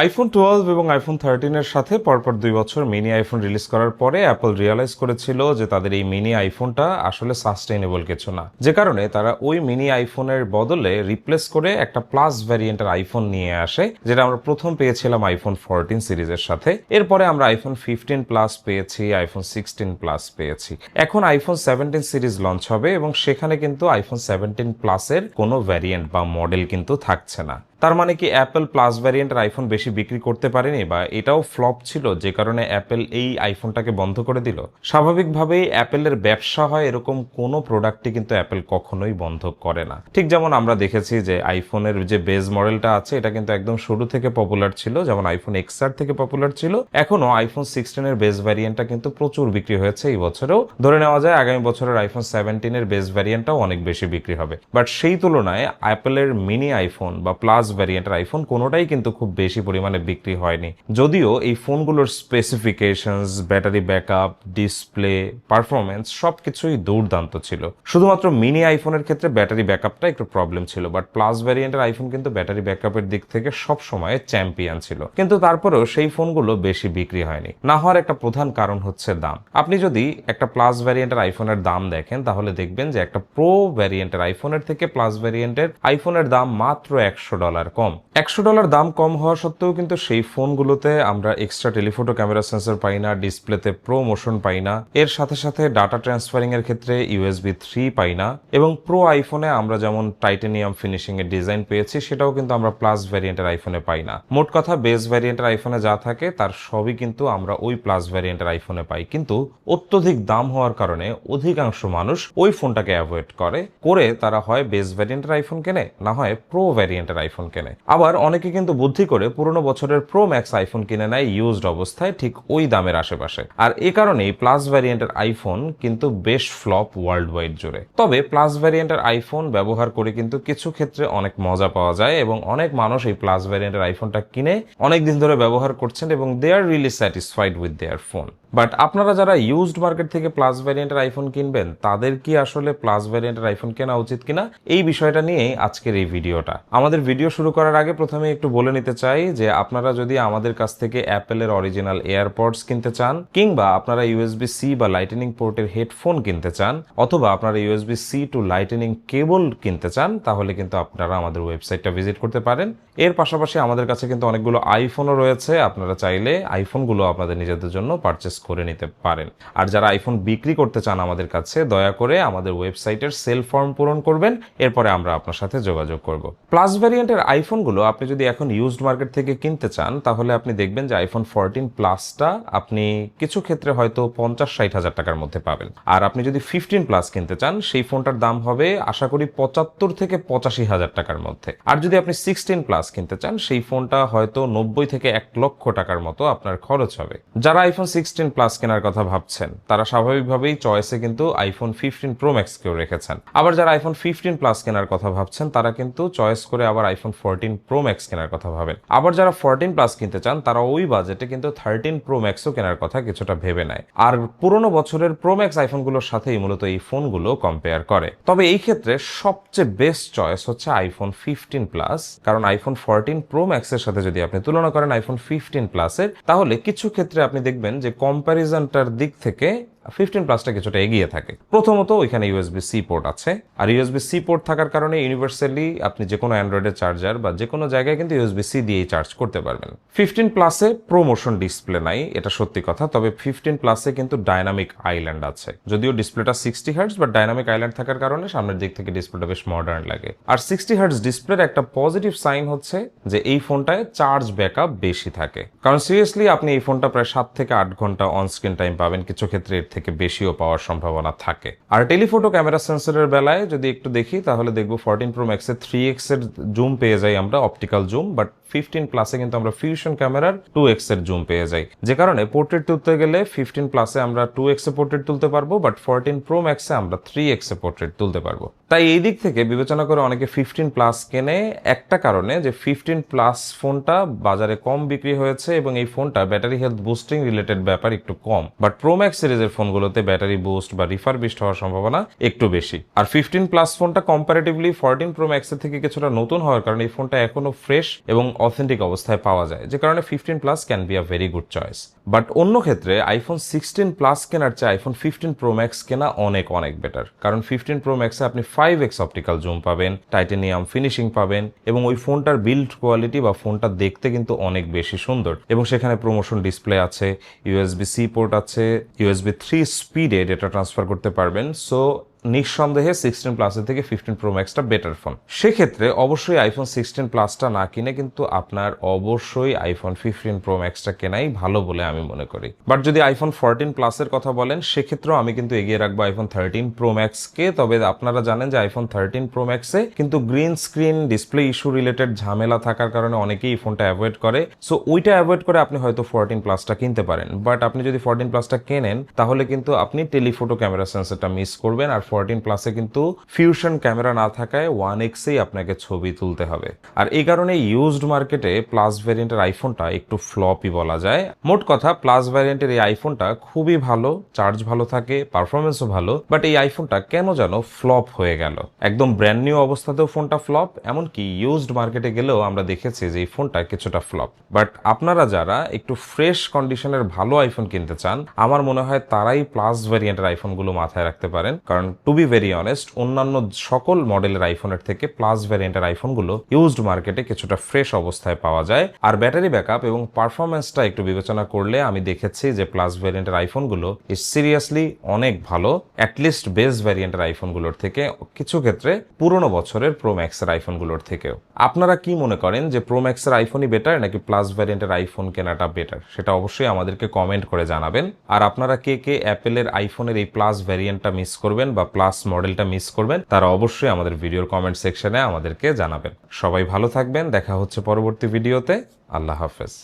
IPhone twelve এবং iPhone থার্টিনের সাথে পরপর দুই বছর মিনি আইফোন রিলিজ করার পরে অ্যাপল রিয়েলাইজ করেছিল যে তাদের এই মিনি আইফোনটা আসলে সাস্টেইনেবল কিছু না। যে কারণে তারা ওই মিনি আইফোনের বদলে রিপ্লেস করে একটা প্লাস ভ্যারিয়েন্টের আইফোন নিয়ে আসে, যেটা আমরা প্রথম পেয়েছিলাম আইফোন ফোরটিন সিরিজের সাথে। এরপরে আমরা আইফোন ফিফটিন প্লাস পেয়েছি আইফোন সিক্সটিন প্লাস পেয়েছি। এখন আইফোন সেভেন্টিন সিরিজ লঞ্চ হবে এবং সেখানে কিন্তু আইফোন সেভেন্টিন প্লাসের কোনো ভ্যারিয়েন্ট বা মডেল কিন্তু থাকছে না। তার মানে কি অ্যাপেল প্লাস ভ্যারিয়েন্টের আইফোন বেশি বিক্রি করতে পারেনি বা এটাও ফ্লপ ছিল, যে কারণে অ্যাপেল এই আইফোনটাকে বন্ধ করে দিল? স্বাভাবিকভাবেই অ্যাপেলের ব্যবসা হয় এরকম কোনো প্রোডাক্টই কিন্তু অ্যাপেল কখনোই বন্ধ করে না। ঠিক যেমন আমরা দেখেছি যে আইফোনের যে বেজ মডেলটা আছে, এটা কিন্তু একদম শুরু থেকে পপুলার ছিল, যেমন আইফোন এক্সআর থেকে পপুলার ছিল। এখনও আইফোন সিক্সটিনের বেজ ভ্যারিয়েন্টটা কিন্তু প্রচুর বিক্রি হয়েছে এই বছরেও। ধরে নেওয়া যায়, আগামী বছরের আইফোন সেভেন্টিনের বেজ ভ্যারিয়েন্টটাও অনেক বেশি বিক্রি হবে। বাট সেই তুলনায় অ্যাপেলের মিনি আইফোন বা প্লাস ভ্যারিয়েন্টের আইফোন কোনোটাই কিন্তু খুব বেশি পরিমাণে বিক্রি হয়নি। যদিও এই ফোনগুলোর specifications battery backup display performance সবকিছুই দুর্দান্ত ছিল। শুধুমাত্র মিনি আইফোনের ক্ষেত্রে ব্যাটারি ব্যাকআপটা একটু প্রবলেম ছিল বাট প্লাস ভ্যারিয়েন্টের আইফোন কিন্তু ব্যাটারি ব্যাকআপের দিক থেকে সব সময় চ্যাম্পিয়ন ছিল। কিন্তু তারপরেও সেই ফোনগুলো বেশি বিক্রি হয়নি। না হওয়ার একটা প্রধান কারণ হচ্ছে দাম। আপনি যদি একটা প্লাস ভ্যারিয়েন্টের আইফোনের দাম দেখেন, তাহলে দেখবেন যে একটা প্রো ভ্যারিয়েন্টের আইফোনের থেকে প্লাস ভ্যারিয়েন্টের আইফোনের দাম মাত্র একশো ডলার কম। একশো ডলার দাম কম হওয়া সত্ত্বেও কিন্তু সেই ফোনগুলোতে আমরা এক্সট্রা টেলিফোটো ক্যামেরা সেন্সর পাই না, ডিসপ্লেতে প্রো মোশন পাই না। এর সাথে সাথে ডাটা ট্রান্সফারিং এর ক্ষেত্রে ইউএসবি থ্রি পাই না। এবং প্রো আইফোনে আমরা যেমন টাইটেনিয়াম ফিনিশিং এর ডিজাইন পেয়েছি, সেটাও কিন্তু আমরা প্লাস ভ্যারিয়েন্টের আইফোনে পাই না। মোট কথা বেস ভ্যারিয়েন্টের আইফোনে যা থাকে, তার সবই কিন্তু আমরা ওই প্লাস ভ্যারিয়েন্টের আইফোনে পাই। কিন্তু অত্যধিক দাম হওয়ার কারণে অধিকাংশ মানুষ ওই ফোনটাকে অ্যাভয়েড করে করে তারা হয় বেস ভ্যারিয়েন্টের আইফোন কেনে, না হয় প্রো ভ্যারিয়েন্টের আইফোন কেনে আবার অনেকে কিন্তু বুদ্ধি করে পুরনো বছরের প্রো ম্যাক্স আইফোন কিনে নেয় ইউজড অবস্থায় ঠিক ওই দামের আশেপাশে। আর এ কারণেই প্লাস ভ্যারিয়েন্টের আইফোন কিন্তু বেশ ফ্লপ ওয়ার্ল্ড ওয়াইড জুড়ে। তবে প্লাস ভ্যারিয়েন্টের আইফোন ব্যবহার করে কিন্তু কিছু ক্ষেত্রে অনেক মজা পাওয়া যায় এবং অনেক মানুষ এই প্লাস ভ্যারিয়েন্টের আইফোনটা কিনে অনেক দিন ধরে ব্যবহার করছেন এবং they are really satisfied with their phone but আপনারা যারা ইউজড মার্কেট থেকে প্লাস ভ্যারিয়েন্টের আইফোন কিনবেন, তাদের কি আসলে প্লাস ভ্যারিয়েন্টের আইফোন কেনা উচিত কিনা? এই বিষয়টা নিয়েই আজকের এই ভিডিওটা। আমাদের ভিডিও শুরু করার আগে প্রথমে একটু বলে নিতে চাই যে, আপনারা যদি আমাদের কাছ থেকে অ্যাপেলের অরিজিনাল এয়ারপডস কিনতে চান, কিংবা আপনারা ইউএসবি সি বা লাইটেনিং পোর্টের হেডফোন কিনতে চান, অথবা আপনারা USB C to lightning cable কিনতে চান, তাহলে কিন্তু আপনারা আমাদের ওয়েবসাইটটা ভিজিট করতে পারেন। এর পাশাপাশি আমাদের কাছে কিন্তু অনেকগুলো আইফোনও রয়েছে। আপনারা চাইলে আইফোনগুলো আপনাদের নিজেদের জন্য পারচেস করে নিতে পারেন। আর যারা আইফোন বিক্রি করতে চান আমাদের কাছে, দয়া করে আমাদের ওয়েবসাইটের সেল ফর্ম পূরণ করবেন। এরপরে আমরা আপনার সাথে যোগাযোগ করব। প্লাস ভ্যারিয়েন্টের আইফোনগুলো আপনি যদি এখন ইউজড মার্কেট থেকে কিনতে চান, তাহলে আপনি দেখবেন যে আইফোন ফোরটিন প্লাসটা আপনি কিছু ক্ষেত্রে হয়তো পঞ্চাশ ষাট হাজার টাকার মধ্যে পাবেন। আর আপনি যদি ফিফটিন প্লাস কিনতে চান, সেই ফোনটার দাম হবে আশা করি পঁচাত্তর থেকে পঁচাশি হাজার টাকার মধ্যে। আর যদি আপনি সিক্সটিন প্লাস কিনতে চান, সেই ফোনটা হয়তো নব্বই থেকে এক লক্ষ টাকার মতো আপনার খরচ হবে। যারা আইফোন সিক্সটিন প্লাস কেনার কথা ভাবছেন। তারা স্বাভাবিকভাবেই চয়েসে কিন্তু আইফোন ফিফটিন প্রো ম্যাক্স কেউ রেখেছেন। আবার যারা আইফোন ফিফটিন প্লাস কেনার কথা ভাবছেন, তারা কিন্তু চয়েস করে আবার আইফোন ফোরটিন প্রো ম্যাক্স কেনার কথা ভাবেন। আবার যারা ফোরটিন প্লাস কিনতে চান, তারা ওই বাজেটে কিন্তু থার্টিন প্রো ম্যাক্সও কেনার কথা কিছুটা ভেবে নেয়। আর পুরোনো বছরের প্রো ম্যাক্স আইফোনগুলোর সাথেই মূলত এই ফোনগুলো কম্পেয়ার করে। তবে এই ক্ষেত্রে সবচেয়ে বেস্ট চয়েস হচ্ছে আইফোন ফিফটিন প্লাস কারণ আইফোন ফোরটিন প্রো ম্যাক্সের সাথে যদি আপনি তুলনা করেন আইফোন ফিফটিন প্লাসের তাহলে কিছু ক্ষেত্রে আপনি দেখবেন যে কম্প্যারিজনটার দিক থেকে ফিফটিন প্লাসটা কিছুটা এগিয়ে থাকে। প্রথমত ওইখানে ইউএসবি সি পোর্ট আছে। আর ইউএসবি সি পোর্ট থাকার কারণে ইউনিভার্সালি আপনি যে কোনো অ্যান্ড্রয়েডের চার্জার বা যে কোনো জায়গায় কিন্তু ইউএসবি সি দিয়েই চার্জ করতে পারবেন। ফিফটিন প্লাসে প্রোমোশন ডিসপ্লে নাই, এটা সত্যি কথা, তবে ফিফটিন প্লাসে কিন্তু ডাইনামিক আইল্যান্ড আছে। যদিও ডিসপ্লেটা সিক্সটি হার্টস বা ডাইনামিক আইল্যান্ড থাকার কারণে সামনের দিক থেকে ডিসপ্লেটা বেশ মডার্ন লাগে। আর সিক্সটি হার্টস ডিসপ্লের একটা পজিটিভ সাইন হচ্ছে যে এই ফোনটায় চার্জ ব্যাকআপ বেশি থাকে। কারণ সিরিয়াসলি আপনি এই ফোনটা প্রায় সাত থেকে আট ঘণ্টা অন স্ক্রিন টাইম পাবেন, কিছু ক্ষেত্রে এর থেকে বেশিও পাওয়ার সম্ভাবনা থাকে। আর টেলিফোটো ক্যামেরা সেন্সরের বেলায় যদি একটু দেখি, তাহলে দেখব ফোরটিন প্রো ম্যাক্সে থ্রি এক্সের জুম পেয়ে যাই আমরা অপটিক্যাল জুম বাট ফিফটিন প্লাসে কিন্তু আমরা ফিউশন ক্যামেরার টু এক্সের জুম পেয়ে যাই। যে কারণে পোর্ট্রেট তুলতে গেলে ফিফটিন প্লাসে আমরা টু এক্স এ পোর্ট্রেট তুলতে পারব বাট ফোরটিন প্রো ম্যাক্সে আমরা থ্রি এক্স এ পোর্ট্রেট তুলতে পারব। তাই এই দিক থেকে বিবেচনা করে অনেকে ফিফটিন প্লাস কেনে। একটা কারণে যে ফিফটিন প্লাস ফোনটা বাজারে কম বিক্রি হয়েছে এবং এই ফোনটা ব্যাটারি হেলথ বুস্টিং রিলেটেড ব্যাপার একটু কম। বাট প্রোম্যাক্স সিরিজের ফোনগুলোতে ব্যাটারি বুস্ট বা রিফারবিস্ট হওয়ার সম্ভাবনা একটু বেশি। আর ফিফটিন প্লাস ফোনটা কম্পারেটিভলি ফোরটিন প্রো ম্যাক্সের থেকে কিছুটা নতুন হওয়ার কারণে এই ফোনটা এখনও ফ্রেশ এবং অথেন্টিক অবস্থায় পাওয়া যায়, যে কারণে fifteen plus can be a very good choice but অন্য ক্ষেত্রে আইফোন সিক্সটিন প্লাস কেনার চেয়ে আইফোন ফিফটিন প্রো ম্যাক্স কেনা অনেক অনেক বেটার কারণ ফিফটিন প্রো ম্যাক্সে আপনি ফাইভ এক্স অপটিক্যাল জুম পাবেন টাইটেনিয়াম ফিনিশিং পাবেন এবং ওই ফোনটার বিল্ড কোয়ালিটি বা ফোনটা দেখতে কিন্তু অনেক বেশি সুন্দর। এবং সেখানে প্রমোশন ডিসপ্লে আছে ইউএসবি সি পোর্ট আছে ইউএসবি থ্রি স্পিডে ডেটা ট্রান্সফার করতে পারবেন। সো নিঃসন্দেহে সিক্সটিন প্লাসের থেকে ফিফটিন প্রো ম্যাক্সটা বেটার ফোন সেক্ষেত্রে অবশ্যই আইফোন সিক্সটিন প্লাসটা না কিনে কিন্তু আপনার অবশ্যই আইফোন ফিফটিন প্রো ম্যাক্সটা কেনাই ভালো বলে আমি মনে করি। বাট যদি আইফোন ফোরটিন প্লাসের কথা বলেন, সেক্ষেত্রেও আমি কিন্তু এগিয়ে রাখব আইফোন থার্টিন প্রো ম্যাক্সকে তবে আপনারা জানেন যে আইফোন থার্টিন প্রো ম্যাক্সে কিন্তু green screen display issue related ঝামেলা থাকার কারণে অনেকেই ফোনটা অ্যাভয়েড করে। সো ওইটা অ্যাভয়েড করে আপনি হয়তো ফোরটিন প্লাসটা কিনতে পারেন। বাট আপনি যদি ফোরটিন প্লাসটা কেনেন, তাহলে কিন্তু আপনি টেলিফোটো ক্যামেরা সেন্সারটা মিস করবেন। আর ফোরটিন প্লাসে কিন্তু ফিউশন ক্যামেরা না থাকায় ওয়ান এক্সেই আপনাকে ছবি তুলতে হবে। আর এই কারণে ইউজড মার্কেটে প্লাস ভ্যারিয়েন্টের আইফোনটা একটু ফ্লপই বলা যায়। মোট কথা প্লাস ভ্যারিয়েন্টের এই আইফোনটা খুবই ভালো চার্জ ভালো থাকে পারফরমেন্সও ভালো বাট এই আইফোনটা কেন যেন ফ্লপ হয়ে গেল? একদম ব্র্যান্ড নিউ অবস্থাতেও ফোনটা ফ্লপ এমনকি ইউজড মার্কেটে গেলেও আমরা দেখেছি যে এই ফোনটা কিছুটা ফ্লপ বাট আপনারা যারা একটু ফ্রেশ কন্ডিশনের ভালো আইফোন কিনতে চান, আমার মনে হয় তারাই প্লাস ভ্যারিয়েন্টের আইফোনগুলো মাথায় রাখতে পারেন। কারণ টু বি ভেরি অনেস্ট অন্যান্য সকল মডেলের আইফোনের থেকে প্লাস ভ্যারিয়েন্টের আইফোনগুলো ইউজড মার্কেটে কিছুটা ফ্রেশ অবস্থায় পাওয়া যায়। আর ব্যাটারি ব্যাকআপ এবং পারফরমেন্সটা একটু বিবেচনা করলে আমি দেখেছি যে প্লাস ভ্যারিয়েন্টের আইফোনগুলো ইজ সিরিয়াসলি অনেক ভালো। অ্যাটলিস্ট বেস ভ্যারিয়েন্টের আইফোনগুলোর থেকে কিছু ক্ষেত্রে পুরনো বছরের প্রো ম্যাক্সের আইফোনগুলোর থেকেও। আপনারা কি মনে করেন যে প্রো ম্যাক্সের আইফোনই বেটার নাকি প্লাস ভ্যারিয়েন্টের আইফোন কেনাটা বেটার সেটা অবশ্যই আমাদেরকে কমেন্ট করে জানাবেন। আর আপনারা কে কে অ্যাপেলের আইফোনের এই প্লাস ভ্যারিয়েন্টটা মিস করবেন বা প্লাস মডেলটা মিস করবেন, তারা অবশ্যই আমাদের ভিডিওর কমেন্ট সেকশনে আমাদেরকে জানাবেন। সবাই ভালো থাকবেন, দেখা হচ্ছে পরবর্তী ভিডিওতে আল্লাহ হাফেজ।